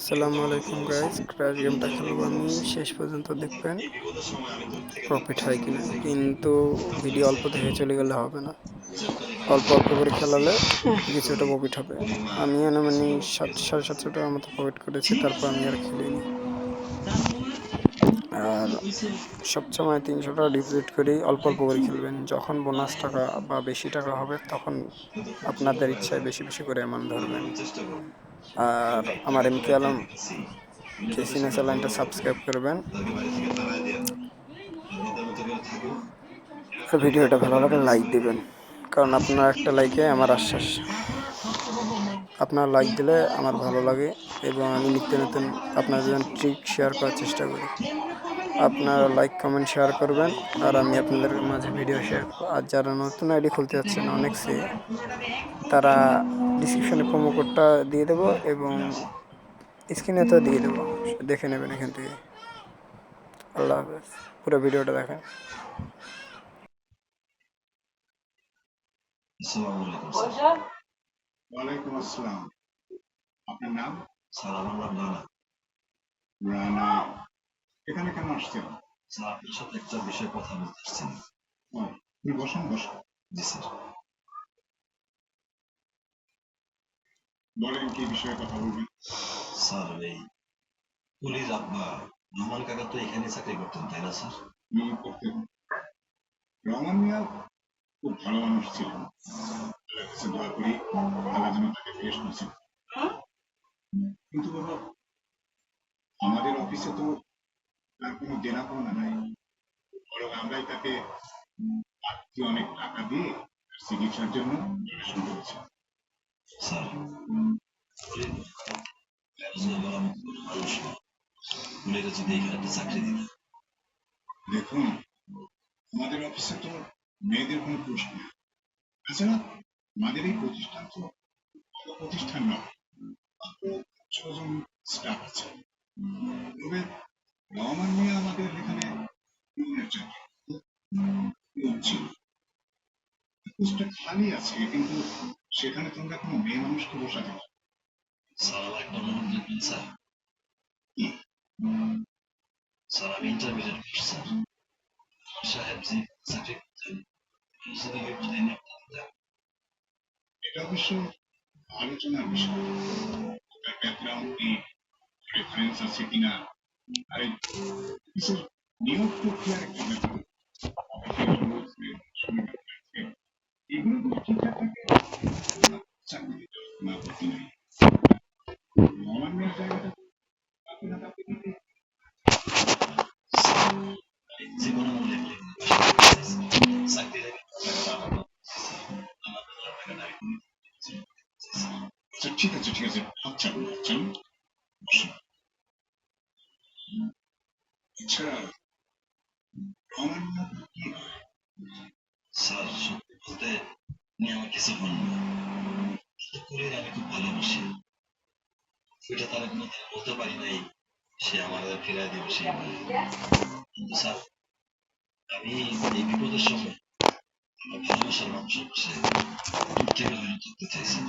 আসসালামু আলাইকুম guys crash গেমটা খেলব আমি। শেষ পর্যন্ত দেখবেন। প্রফিট হয় কিনা? কিন্তু ভিডিও অল্প দেখে চলে গেলে হবে না। অল্প অল্প করে খেলালে কিছুটা প্রফিট হবে। আমি মানে সাত, সাড়ে সাতশো টাকার মতো প্রফিট করেছি, তারপর আমি আর খেলিনি। আর সবসময় তিনশো টাকা ডিপোজিট করেই অল্প অল্প করে খেলবেন। যখন বোনাস টাকা বা বেশি টাকা হবে, তখন আপনাদের ইচ্ছায় বেশি বেশি করে এমন ধরবেন। আর আমার এম কে আলম কেসিনা চ্যানেলটা সাবস্ক্রাইব করবেন। ভিডিওটা ভালো লাগলে লাইক দেবেন। কারণ আপনার একটা লাইকে আমার আশ্বাস। আপনার লাইক দিলে আমার ভালো লাগে এবং আমি নিত্য নতুন আপনার যেন ট্রিক শেয়ার করার চেষ্টা করি। আপনারা লাইক কমেন্ট শেয়ার করবেন। আর আমি আপনাদের মাঝে ভিডিও শেয়ার করব। আর যারা নতুন আইডি খুলতে যাচ্ছেন অনেক সে তারা ডিসক্রিপশনে প্রোমো কোডটা দিয়ে দেবো এবং স্ক্রিনে তো দিয়ে দেবো। দেখে নেবেন এখান থেকে। আল্লাহ হাফেজ। পুরো ভিডিওটা দেখেন। আসসালামু আলাইকুম স্যার ওয়ালাইকুম আসসালাম। আপনার নাম? রানা রানা এখানে কেন আসছেন? স্যার আপনার সাথে একটা বিষয়ে কথা বলতে আসছেন। বসুন বসুন। জি স্যার। বলেন কি বিষয়ে কথা বলবেন? স্যার এই পুলিশ আব্বা রহমান কাকা তো এখানে চাকরি করতেন তাই না স্যার? করতেন। রহমান মিয়া খুব ভালো মানুষ ছিলেন দোয়া করি আল্লাহ যেন তাকে বেশ নসিব কিন্তু বাবা আমাদের অফিসে তো তার কোনো দেনা পাওনা নাই বরং আমরাই তাকে বাড়তি অনেক টাকা দিয়ে চিকিৎসার জন্য ডোনেশন করেছি। স্যার দেখুন আমাদের অফিসে তো মেয়েদের কোনো প্রশ্ন তাছাড়া আমাদের এই প্রতিষ্ঠান তো প্রতিষ্ঠান নয়। ছজন স্টাফ আছে। তবে রহমান মিয়া আমাদের এখানে পিয়নের চাকরি পিয়ন ছিল পোস্টটা খালি আছে কিন্তু সেখানে তোমরা কোনো মেয়ে মানুষকে বসাতে। স্যার একটা অনুরোধ স্যার। স্যার আমি ইন্টারমিডিয়েট স্যার। সাহেব জি এটা অবশ্য আলোচনার বিষয়। ব্যাকগ্রাউন্ড কি রেফারেন্স আছে কিনা? আর এই অফিসের নিয়োগ প্রক্রিয়ার একটা রহমান কি স্যার সত্যি বলতে উনি আমার কিছু হন কিন্তু করে আমি খুব ভালোবাসি। ওইটা তার কোনোদিন বলতে পারি নাই সে আমার ফিরাই দেবে সেই কিন্তু স্যার আমি এই বিপদের সময় আমার ভালোবাসার মানুষের পাশে দূর থেকে হলেও থাকতে চাই স্যার।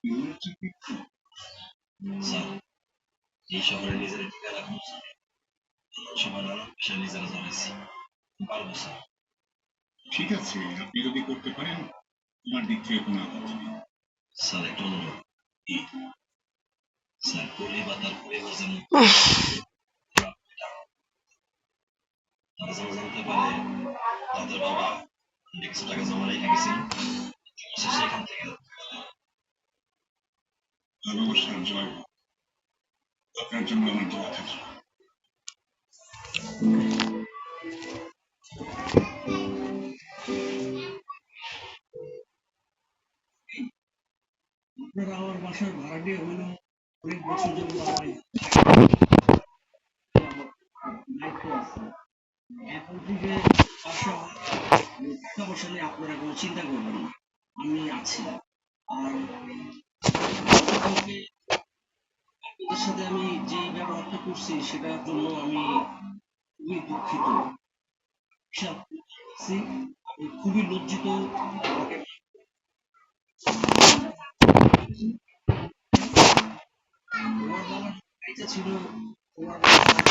পিয়নের চাকরি স্যার এই শহরে নিজের ঠিকানা খুঁজছে নানান বিষয় নিজেরা পারব স্যার ঠিক আছে আপনি যদি করতে পারেন আমার দিক থেকে কোনো আপত্তি নেই। স্যার একটা অনুরোধ। কি? স্যার কলি বা তার পরিবার যেন তারা যেন জানতে পারে তাদের বাবা একশো টাকা জমা রেখে গেছেন সেখান থেকে ভালোবাসার জয়। আপনার জন্য আমার দোয়া থাকে আপনারা আমার হইল অনেক বছর এখন আপনারা কোনো চিন্তা করবেন না আমি আছি আর এর সাথে আমি যে ব্যবহারটা করছি, সেটার জন্য আমি খুবই দুঃখিত। খুবই লজ্জিত। ছিল, তোমার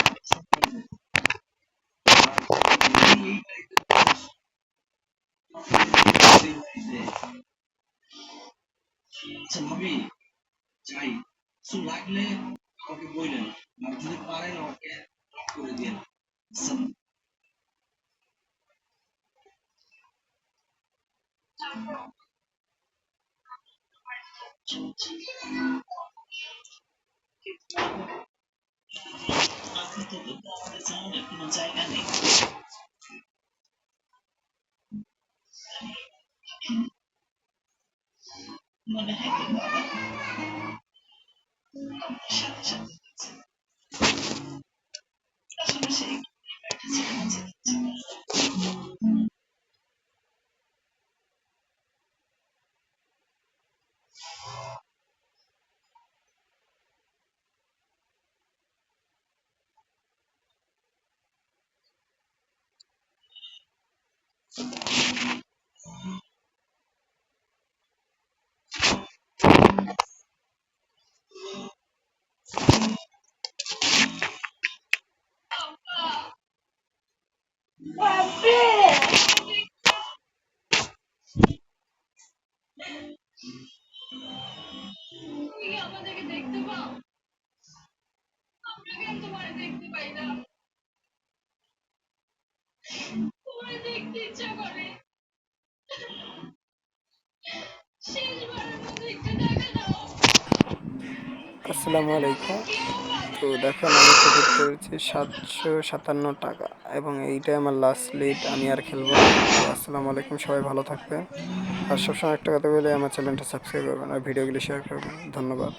কিছু লাগলে আমাকে বললেন আর যদি পারেন আমাকে নক করে দিন আচ্ছা আপাতত তো আমাদের জানানোর কোনো জায়গা নেই মনে হয় কি বাবা আসসালামু আলাইকুম। তো দেখেন আমি টিকিট করেছি সাতশো সাতান্ন টাকা এবং এইটাই আমার লাস্ট লিড আমি আর খেলব আসসালামু আলাইকুম, সবাই ভালো থাকবেন। আর সবসময় একটা কথা বলে, আমার চ্যানেলটা সাবস্ক্রাইব করবেন আর ভিডিওগুলি শেয়ার করবেন। ধন্যবাদ।